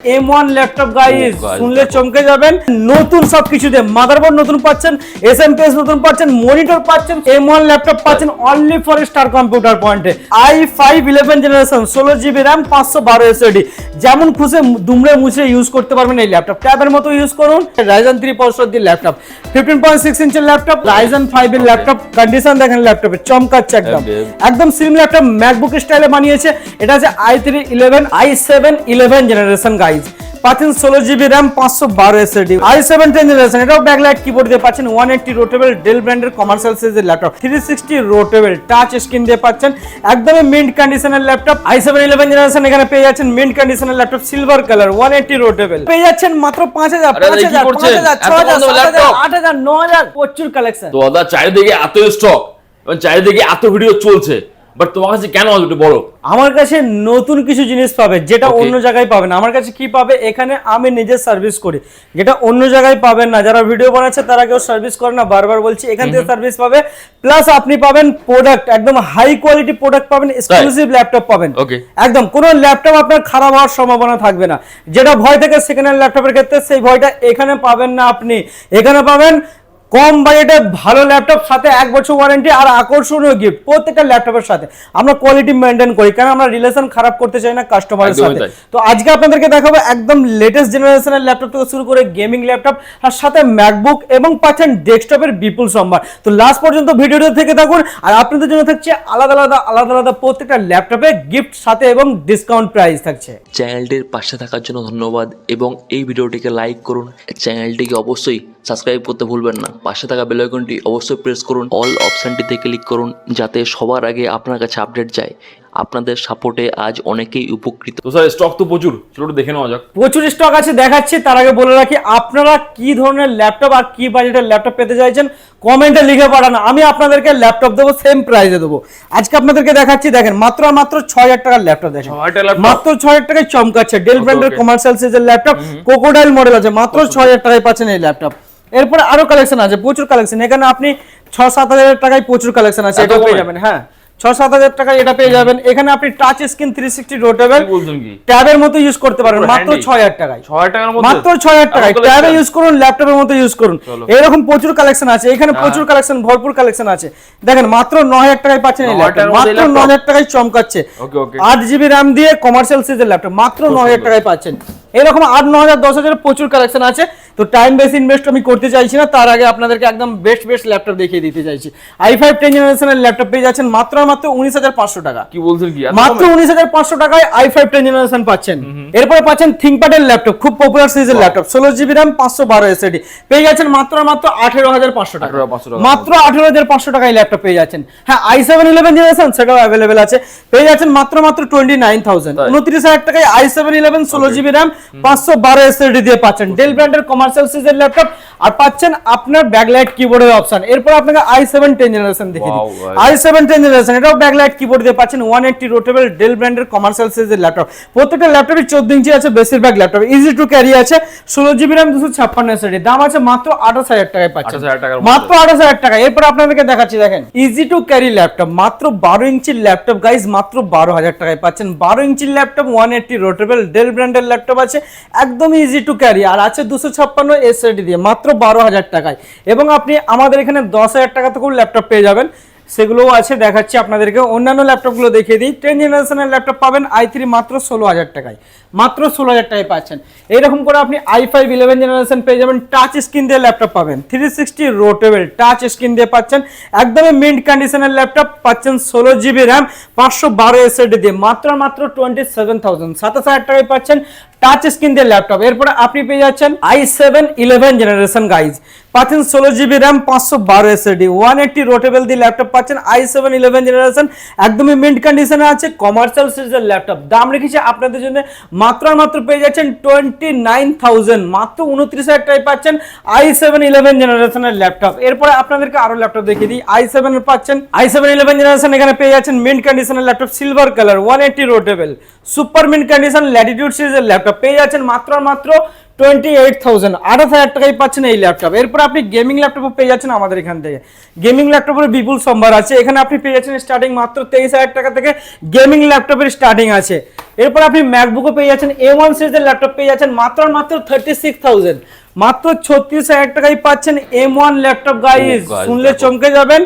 M one laptop guys Oh, শুনলে চমকে যাবেন। নতুন দিয়ে মাদারবোর্ড নতুন পাচ্ছেন নতুন পাচ্ছেন মনিটর পাচ্ছেন এম ওয়ান ল্যাপটপ পাচ্ছেন অনলি ফর স্টার কম্পিউটার পয়েন্টে আই ফাইভ ইলেভেন জেনারেশন ষোলো জিবি র্যাম পাঁচশো বারো যেমন খুশি দুমড়ে মুছে ইউজ করতে পারবেন এই ল্যাপটপ ট্যাবের মতো ইউজ করুন। রাইজন থ্রি পঁয়ষট্টি ল্যাপটপ ফিফটিন পয়েন্ট সিক্স ইঞ্চের ল্যাপটপ রাইজন ফাইভ এর ল্যাপটপ কন্ডিশন দেখেন ল্যাপটপে চমকাচ্ছে একদম। একদম। স্লিম ল্যাপটপ ম্যাকবুক স্টাইলে বানিয়েছে। এটা আছে I three eleven I seven eleven guys পাচ্ছেন ষোলো জিবি র্যাম পাঁচশো বারো SSD I seven ten generation এটাও ব্যাকলাইট কিবোর্ড দিয়ে পাচ্ছেন ওয়ান এইটটি রোটেবল ডেল ব্র্যান্ডের কমার্শিয়াল সাইজের laptop three sixty rotatable touch screen দিয়ে পাচ্ছেন একদমই মিন্ট কন্ডিশনের laptop I seven eleven generation এখানে পেয়ে যাচ্ছেন মিন্ট কন্ডিশনের laptop silver colour one eighty rotatable পেয়ে যাচ্ছেন মাত্র পাঁচ হাজার পাঁচ হাজার পাঁচ হাজার ছ হাজার আট হাজার ন হাজার প্রচুর কালেকশন তো দাদা চারিদিকে এত স্টক এবং চারিদিকে এত ভিডিও চলছে। বাট তোমার কাছে কেন অত বড় আমার কাছে নতুন কিছু জিনিস পাবে যেটা অন্য জায়গায় পাবে না। আমার কাছে কি পাবে? এখানে আমি নিজে সার্ভিস করি। যেটা অন্য জায়গায় পাবেন না। যারা ভিডিও বানাচ্ছে তারা কেউ সার্ভিস করে না। বারবার বলছি এখান থেকে সার্ভিস পাবে। প্লাস আপনি পাবেন প্রোডাক্ট একদম হাই কোয়ালিটি প্রোডাক্ট পাবেন এক্সক্লুসিভ ল্যাপটপ পাবেন. একদম কোনো ল্যাপটপ আপনার খারাপ হওয়ার সম্ভাবনা থাকবে না। যেটা ভয় থেকে সেকেন্ড হ্যান্ড ল্যাপটপের ক্ষেত্রে সেই ভয়টা এখানে পাবেন না আপনি। এখানে পাবেন কম বাজেটে ভালো ল্যাপটপ সাথে এক বছর ওয়ারেন্টি আর আকর্ষণীয় গিফট প্রত্যেকটা ল্যাপটপের সাথে। আমরা কোয়ালিটি মেনটেন করি কারণ আমরা রিলেশন খারাপ করতে চাই না কাস্টমারের সাথে। তো আজকে আপনাদেরকে দেখাবো একদম লেটেস্ট জেনারেশনের ল্যাপটপ থেকে শুরু করে গেমিং ল্যাপটপ আর সাথে ম্যাকবুক এবং পাচ্ছেন ডেস্কটপের বিপুল সম্ভার। তো লাস্ট পর্যন্ত ভিডিওটা থেকে থাকুন আর আপনাদের জন্য থাকছে আলাদা আলাদা আলাদা আলাদা প্রত্যেকটা ল্যাপটপে গিফট সাথে এবং ডিসকাউন্ট প্রাইস থাকছে। চ্যানেলটির পাশে থাকার জন্য ধন্যবাদ এবং এই ভিডিওটিকে লাইক করুন। চ্যানেলটিকে অবশ্যই সাবস্ক্রাইব করতে ভুলবেন না। পাশে থাকা বেল আইকনটি অবশ্যই প্রেস করুন। অল অপশানটিতে ক্লিক করুন যাতে সবার আগে আপনার কাছে আপডেট যায়। আপনাদের সাপোর্টে আজ অনেকেই উপকৃত। তো স্যার স্টক তো প্রচুর। চলো দেখে নেওয়া যাক। প্রচুর স্টক আছে দেখাচ্ছি। তার আগে বলে রাখি আপনারা কি ধরনের ল্যাপটপ আর কি বাজেটের ল্যাপটপ পেতে চাইছেন কমেন্টে লিখে পাঠান। আমি আপনাদেরকে ল্যাপটপ দেবো সেম প্রাইসে দেবো। আজকে আপনাদেরকে দেখাচ্ছি দেখেন মাত্র মাত্র ছয় হাজার টাকার ল্যাপটপ দেখেন। 6,000 টাকার laptop? মাত্র ছয় হাজার টাকায় চমকাচ্ছে। ডেল ব্র্যান্ডের. কমার্শিয়াল সাইজের ল্যাপটপ কোকোডাইল মডেল আছে। মাত্র ছয় হাজার টাকায় পাচ্ছেন এই ল্যাপটপ এরপরে আরও কালেকশন আছে প্রচুর কালেকশন এখানে আপনি ছ সাত হাজার টাকায় প্রচুর কালেকশন আছে এটা পেয়ে যাবেন হ্যাঁ। ছ সাত হাজার টাকায় এটা পেয়ে যাবেন। এখানে আপনি touch screen three sixty rotatable ট্যাবের মতো ইউজ করতে পারবেন পুরো মাত্র? ছয় হাজার টাকায়। ছ টাকার মাত্র ছয় হাজার টাকায় ট্যাবে ইউজ করুন ল্যাপটপের মতো ইউজ করুন। এরকম প্রচুর কালেকশন আছে এখানে প্রচুর কালেকশন ভরপুর কালেকশন আছে। দেখেন মাত্র ন হাজার টাকায় পাচ্ছেন ল্যাপটপ মাত্র ন হাজার টাকায় চমকাচ্ছে. আট জিবি র্যাম দিয়ে কমার্শিয়াল সিজের ল্যাপটপ মাত্র ন হাজার টাকায় পাচ্ছেন। এরকম আট ন হাজার দশ হাজার প্রচুর কালেকশন আছে। তো টাইম বেশি ইনভেস্ট আমি করতে চাইছি না তার আগে আপনাদেরকে একদম বেস্ট বেস্ট ল্যাপটপ দেখিয়ে দিতে চাইছি। আই ফাইভ টেন জেনারেশনের ল্যাপটপ পেয়ে যাচ্ছেন মাত্র মাত্র উনিশ হাজার পাঁচশো টাকা। কি বলছেন কি? মাত্র উনিশ হাজার পাঁচশো টাকায় আই ফাইভ টেন জেনারেশন পাচ্ছেন। এরপরে পাচ্ছেন থিঙ্কপ্যাডের ল্যাপটপ খুব পপুলার সিরিজের ল্যাপটপ ষোলো জিবি র্যাম পাঁচশো বারো এসএডি পেয়ে যাচ্ছেন মাত্র মাত্র আঠেরো হাজার পাঁচশো টাকা। মাত্র আঠেরো হাজার পাঁচশো টাকায় ল্যাপটপ পেয়ে যাচ্ছেন। হ্যাঁ আই সেভেন ইলেভেন জেনারেশন সেটাও অ্যাভেলেবেল আছে। পেয়ে যাচ্ছেন মাত্র মাত্র টোয়েন্টি নাইন থাউজেন্ড? উনত্রিশ হাজার টাকায় আই সেভেন ইলেভেন ষোলো জিবি র্যাম পাঁচশো বারো এসএডি দিয়ে পাচ্ছেন। ডেল ব্র্যান্ডের কমার্শিয়াল সিজের ল্যাপটপ আর পাচ্ছেন আপনার ব্যাকলাইট কিবোর্ডের অপশন এরপর আপনাকে আই সেভেন টেন জেনারেশন দেখে দিই। আই সেভেন টেন জেনারেশন এটাও ব্যাকলাইট কিবোর্ড দিয়ে পাচ্ছেন ওয়ান এইটটি রোটেবল ডেল ব্র্যান্ডের কমার্শিয়াল সিরিজের ল্যাপটপ প্রত্যেকটা ল্যাপটপে চোদ্দ ইঞ্চি আছে বেশিরভাগ ল্যাপটপ ইজি টু ক্যারি আছে ষোলো জিবি র্যাম দুশো ছাপ্পান্ন এসএডি দাম আছে মাত্র আঠাশ হাজার টাকায় পাচ্ছেন। 28,000 টাকার মধ্যে। মাত্র আঠাশ হাজার টাকা এরপর আপনাদেরকে দেখাচ্ছি দেখেন। ইজি টু ক্যারি ল্যাপটপ মাত্র বারো ইঞ্চির ল্যাপটপ গাইজ মাত্র বারো হাজার টাকায় পাচ্ছেন। বারো ইঞ্চির laptop one eighty rotatable Dell ব্র্যান্ডের ল্যাপটপ আছে একদম ইজি টু ক্যারি আর আছে দুশো ছাপ্পান্ন এসএডি দিয়ে মাত্র বারো হাজার টাকায়। এবং আপনি আমাদের এখানে দশ হাজার টাকা থেকেও ল্যাপটপ পেয়ে যাবেন। সেগুলোও আছে, দেখাচ্ছি আপনাদেরকে। অন্যান্য ল্যাপটপগুলো দেখিয়ে দিই। টেন জেনারেশনের ল্যাপটপ পাবেন আই থ্রি মাত্র ষোলো হাজার টাকায়। মাত্র ষোলো হাজার টাকায় পাচ্ছেন। এইরকম করে আপনি আই ফাইভ ইলেভেন জেনারেশন পেয়ে যাবেন টাচ স্ক্রিন দিয়ে ল্যাপটপ পাবেন। Three sixty rotatable touch screen দিয়ে পাচ্ছেন। একদমই মিন্ট কন্ডিশনের ল্যাপটপ পাচ্ছেন ষোলো জিবি র্যাম পাঁচশো বারো এসএডি দিয়ে। মাত্র মাত্র টোয়েন্টি সেভেন থাউজেন্ড সাতাশ হাজার টাকায় পাচ্ছেন টাচ স্ক্রিন দিয়ে ল্যাপটপ। এরপরে আপনি পেয়ে যাচ্ছেন I seven eleven generation guys পাচ্ছেন ষোলো জিবি র্যাম, পাঁচশো বারো এসএডি ওয়ান এইটটি রোটেবল দিয়ে ল্যাপটপ পাচ্ছেন আই সেভেন ইলেভেন জেনারেশন একদমই মিন্ট কন্ডিশনে আছে কমার্শিয়াল সিরিজের ল্যাপটপ দাম রেখেছে আপনাদের জন্য মাত্র আর মাত্র পেয়ে যাচ্ছেন টোয়েন্টি নাইন থাউজেন্ড মাত্র উনত্রিশ হাজার টাকায় পাচ্ছেন আই সেভেন ইলেভেন জেনারেশনের ল্যাপটপ এরপরে আপনাদেরকে আরও ল্যাপটপ দেখিয়ে দিই। আই সেভেন পাচ্ছেন আই সেভেন ইলেভেন জেনারেশন এখানে পেয়ে যাচ্ছেন মিন্ট কন্ডিশনের laptop silver colour one eighty rotatable super mint condition Latitude সিরিজের ল্যাপটপ পেয়ে যাচ্ছেন মাত্র আর মাত্র টোয়েন্টি এইট থাউজেন্ড আঠাশ হাজার টাকায় পাচ্ছেন এই ল্যাপটপ এরপর আপনি গেমিং ল্যাপটপও পেয়ে যাচ্ছেন আমাদের এখান থেকে। গেমিং ল্যাপটপের বিপুল সম্ভার আছে। এখানে আপনি পেয়ে যাচ্ছেন স্টার্টিং মাত্র তেইশ হাজার টাকা থেকে গেমিং ল্যাপটপের স্টার্টিং আছে। এরপর আপনি ম্যাকবুকও পেয়ে যাচ্ছেন এ ওয়ান সিরিজের ল্যাপটপ পেয়ে যাচ্ছেন মাত্র মাত্র থার্টি সিক্স থাউজেন্ড মাত্র ছত্রিশ হাজার টাকায় পাচ্ছেন এম ওয়ান ল্যাপটপ গাইজ শুনলে। চমকে যাবেন।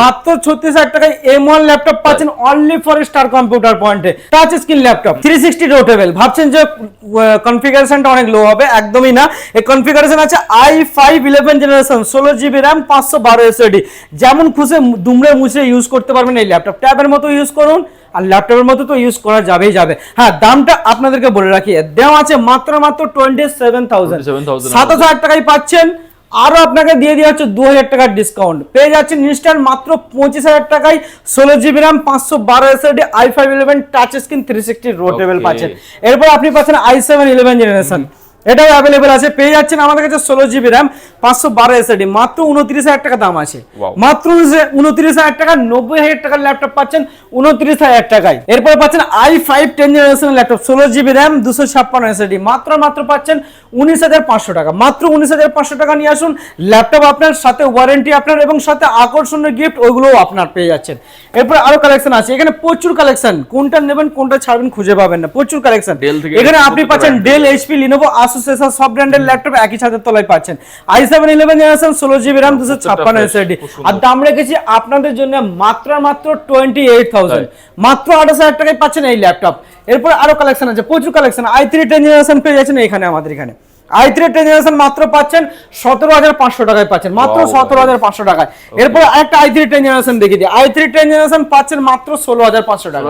মাত্র ছত্রিশ হাজার টাকায় এম ওয়ান ল্যাপটপ পাচ্ছেন অনলি ফর স্টার কম্পিউটার পয়েন্টে touch screen laptop three sixty rotatable ভাবছেন যে কনফিগারেশনটা অনেক লো হবে? একদমই না। এই কনফিগারেশন আছে আই ফাইভ ইলেভেন জেনারেশন ষোলো জিবি র্যাম পাঁচশো বারো এসএডি যেমন খুশি দুমড়ে মুছে ইউজ করতে পারবেন এই ল্যাপটপ ট্যাবের মতো ইউজ করুন। আর ল্যাপটপের মতো তো ইউজ করা যাবেই যাবে। হ্যাঁ দামটা আপনাদেরকে বলে রাখি। দেওয়া আছে মাত্র মাত্র টোয়েন্টি সেভেন থাউজেন্ড 27,000 সাতাশ হাজার টাকায় পাচ্ছেন। আরও আপনাকে দিয়ে দেওয়া হচ্ছে দু হাজার টাকার ডিসকাউন্ট পেয়ে যাচ্ছেন ইনস্ট্যান্ট মাত্র পঁচিশ হাজার টাকায়। ষোলো জিবি র্যাম পাঁচশো বারো SSD I five eleven touch screen three sixty rotatable পাচ্ছেন। এরপর আপনি পাচ্ছেন আই সেভেন ইলেভেন জেনারেশন এটাও অ্যাভেলেবেল আছে পেয়ে যাচ্ছেন আমাদের কাছে ষোলো জিবি র্যাম পাঁচশো বারো এসএডি মাত্র উনত্রিশ হাজার টাকা দাম আছে। মাত্র উনত্রিশ হাজার টাকা নব্বই হাজার টাকার ল্যাপটপ পাচ্ছেন উনত্রিশ হাজার টাকায়। এরপর পাচ্ছেন I five ten generation laptop ষোলো জিবি র্যাম দুশো ছাপ্পান্ন এসএডি মাত্র মাত্র পাচ্ছেন উনিশ হাজার পাঁচশো টাকা। মাত্র উনিশ হাজার পাঁচশো টাকা নিয়ে আসুন ল্যাপটপ আপনার সাথে ওয়ারেন্টি আপনার এবং সাথে আকর্ষণীয় গিফট ওইগুলোও আপনার পেয়ে যাচ্ছেন। এরপর আরও কালেকশন আছে এখানে প্রচুর কালেকশন কোনটা নেবেন কোনটা ছাড়বেন খুঁজে পাবেন না প্রচুর কালেকশন এখানে আপনি পাচ্ছেন। Dell HP Lenovo Asus Acer সব ব্র্যান্ডের ল্যাপটপ একই ছাদের তলায় পাচ্ছেন। আই সেভেন ইলেভেন জেনারেশন ষোলো জিবি র্যাম দুশো ছাপ্পান্ন সুন্দর। আর দাম রেখেছি আপনাদের জন্য মাত্র মাত্র টোয়েন্টি এইট থাউজেন্ড মাত্র আঠাশ হাজার টাকায় পাচ্ছেন এই ল্যাপটপ এরপর আরও কালেকশন আছে প্রচুর collection I three ten generation পেয়ে যাচ্ছেন এখানে আমাদের এখানে। আই থ্রি টেন মাত্র পাচ্ছেন সতেরো হাজার পাঁচশো টাকায় পাচ্ছেন। মাত্র সতেরো হাজার পাঁচশো টাকায়। এরপর একটা আই থ্রি টেন জেনারেশন দেখিয়ে দিই। আই থ্রি টেন জেনারেশন পাচ্ছেন মাত্র ষোলো হাজার পাঁচশো টাকা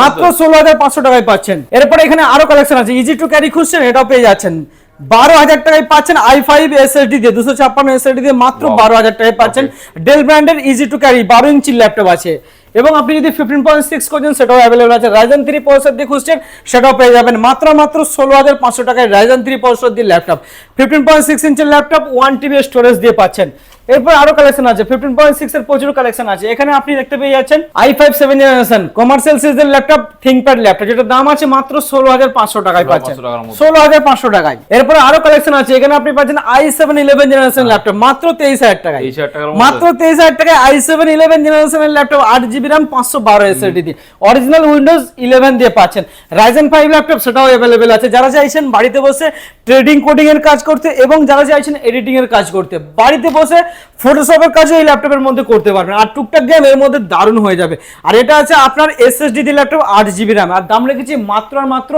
মাত্র ষোলো হাজার পাঁচশো টাকায় পাচ্ছেন। এরপরে এখানে আরও কালেকশন আছে। ইজি টু ক্যারি খুঁজছেন এটাও পেয়ে যাচ্ছেন। বারো হাজার টাকায় পাচ্ছেন আই ফাইভ এসএসডি দিয়ে দুশো ছাপ্পান্ন এসএসডি দিয়ে মাত্র বারো হাজার টাকায় পাচ্ছেন। ডেল ব্র্যান্ডের ইজি টু ক্যারি বারো ইঞ্চি ল্যাপটপ আছে। এবং আপনি যদি ফিফটিন পয়েন্ট সিক্স করছেন সেটাও অ্যাভেলেবল আছে। রাইজেন থ্রি প্রসেসর দিয়ে খুঁজছেন, সেটাও পেয়ে যাবেন। মাত্র মাত্র ষোলো হাজার পাঁচশো টাকায় রাইজেন থ্রি প্রসেসর দিয়ে ল্যাপটপ ফিফটিন পয়েন্ট সিক্স ইঞ্চের ল্যাপটপ ওয়ান টিবি স্টোরেজ দিয়ে পাচ্ছেন। এরপর আরও কালেকশন আছে ফিফটিন পয়েন্ট সিক্স এর প্রচুর কালেকশন আছে। এখানে আপনি দেখতে পেয়ে যাচ্ছেন I five seven generation commercial সিরিজের ল্যাপটপ থিঙ্কপ্যাড ল্যাপটপ যেটা দাম আছে মাত্র ষোলো হাজার পাঁচশো টাকায় পাচ্ছেন। 500 টাকার মধ্যে। ষোলো হাজার পাঁচশো টাকায়। এরপর আরও কালেকশন আছে এখানে আপনি পাচ্ছেন I seven eleven generation laptop মাত্র তেইশ হাজার টাকায়। 23,000 টাকার মধ্যে? মাত্র তেইশ হাজার টাকায় আই সেভেন ইলেভেন জেনারেশনের ল্যাপটপ আট জিবি র্যাম পাঁচশো বারো এসএসডি দিয়ে। অরিজিনাল উইন্ডোজ ইলেভেন দিয়ে পাচ্ছেন। রাইজেন ফাইভ ল্যাপটপ সেটাও অ্যাভেলেবেল আছে। যারা চাইছেন বাড়িতে বসে ট্রেডিং কোডিং এর কাজ করতে এবং যারা চাইছেন এডিটিং এর কাজ করতে বাড়িতে বসে ফটোশপের কাজও এই ল্যাপটপের মধ্যে করতে পারবেন। আর টুকটাক গেম এর মধ্যে দারুণ হয়ে যাবে। আর এটা আছে আপনার এসএসডি দিয়ে ল্যাপটপ আট জিবি র্যাম আর দাম রেখেছি মাত্র আর মাত্র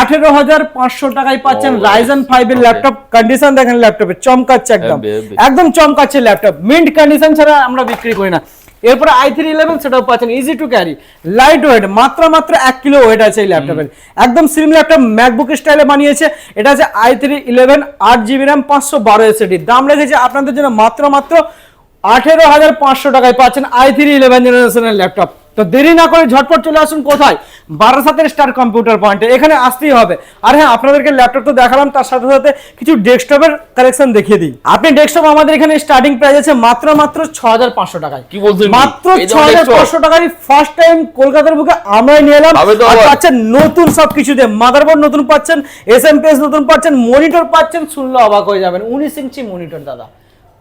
আঠেরো হাজার পাঁচশো টাকায় পাচ্ছেন রাইজন রাইজেন ফাইভ এর ল্যাপটপ কন্ডিশন দেখেন ল্যাপটপের চমকাচ্ছে একদম. একদম চমকাচ্ছে ল্যাপটপ মিন্ট কন্ডিশন ছাড়া আমরা বিক্রি করি না। এরপরে আই থ্রি ইলেভেন সেটাও পাচ্ছেন easy to carry light weight মাত্র মাত্র এক কিলো ওয়েট আছে এই ল্যাপটপের একদম সিম ল্যাপটপ ম্যাকবুক স্টাইলে বানিয়েছে, এটা আছে আই থ্রি ইলেভেন আট জিবি র্যাম পাঁচশো বারো এসএডি দাম রেখেছে আপনাদের জন্য মাত্র মাত্র আঠেরো হাজার পাঁচশো টাকায় পাচ্ছেন আই থ্রি ইলেভেন জেনারেশনের ল্যাপটপ তো দেরি না করে ঝটপট চলে আসুন কোথায়? বারাসাতের স্টার কম্পিউটার পয়েন্টে। এখানে আসতেই হবে। আর হ্যাঁ আপনাদেরকে ল্যাপটপ তো দেখালাম তার সাথে সাথে কিছু ডেস্কটপের কালেকশন দেখিয়ে দিই। আপনি ডেস্কটপ আমাদের এখানে স্টার্টিং প্রাইস আছে মাত্র মাত্র ছ হাজার পাঁচশো টাকায়। কি বলছেন মাত্র ছ হাজার? পাঁচশো টাকায় ফার্স্ট টাইম কলকাতার বুকে আমরাই নিয়ে এলাম। আর পাচ্ছেন নতুন সব কিছু দিয়ে। মাদারবোর্ড নতুন পাচ্ছেন এস এম নতুন পাচ্ছেন মনিটর পাচ্ছেন শুনলে অবাক হয়ে যাবেন। উনিশ ইঞ্চি মনিটর দাদা।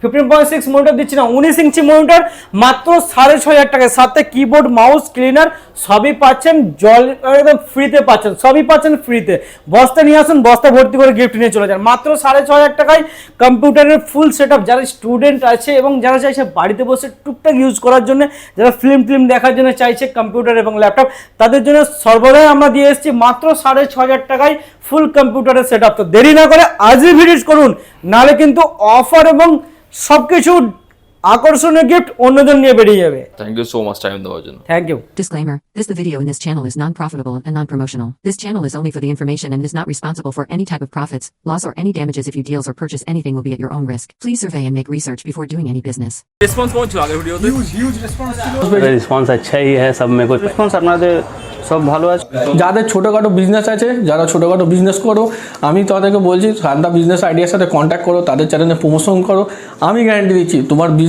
ফিফটিন পয়েন্ট সিক্স মনিটর দিচ্ছি না, উনিশ ইঞ্চি মনিটর মাত্র সাড়ে ছয় হাজার টাকায়। সাথে কিবোর্ড মাউস ক্লিনার সবই পাচ্ছেন, জল একদম ফ্রিতে পাচ্ছেন, সবই পাচ্ছেন ফ্রিতে বস্তা নিয়ে আসুন, বস্তা ভর্তি করে গিফট নিয়ে চলে যান। মাত্র সাড়ে ছয় হাজার টাকায় কম্পিউটারের ফুল সেট যারা স্টুডেন্ট আছে এবং যারা চাইছে বাড়িতে বসে টুকটাক ইউজ করার জন্য, যারা ফিল্ম ফিল্ম দেখার জন্য চাইছে কম্পিউটার এবং ল্যাপটপ তাদের জন্য সর্বদাই আমরা দিয়ে এসেছি, মাত্র সাড়ে ছ হাজার টাকায় ফুল কম্পিউটারের সেট আপ তো দেরি না করে আজই ভিজিট করুন, নাহলে কিন্তু অফার এবং সবকিছু আকর্ষণীয় গিফট অন্যজন নিয়ে বেরিয়ে যাবে। Thank you so much time দেওয়ার জন্য। Thank you disclaimer this the video in this channel is non profitable and non promotional this channel is only for the information and is not responsible for any type of profits loss or any damages if you deals or purchase anything will be at your own risk please survey and make research before doing any business response কেমন ছিল আগের ভিডিওতে huge huge response ছিল response আচ্ছাই হ্যায় সব মে কো response আপনাদের সব ভালো আছে যাদের ছোটোখাটো বিজনেস আছে যারা ছোটোখাটো বিজনেস করো আমি তাদেরকে বলছি সান্দা বিজনেস আইডিয়ার সাথে কন্ট্যাক্ট করো তাদের চ্যানেলে প্রমোশন করো। আমি গ্যারান্টি দিচ্ছি তোমার বিজনেস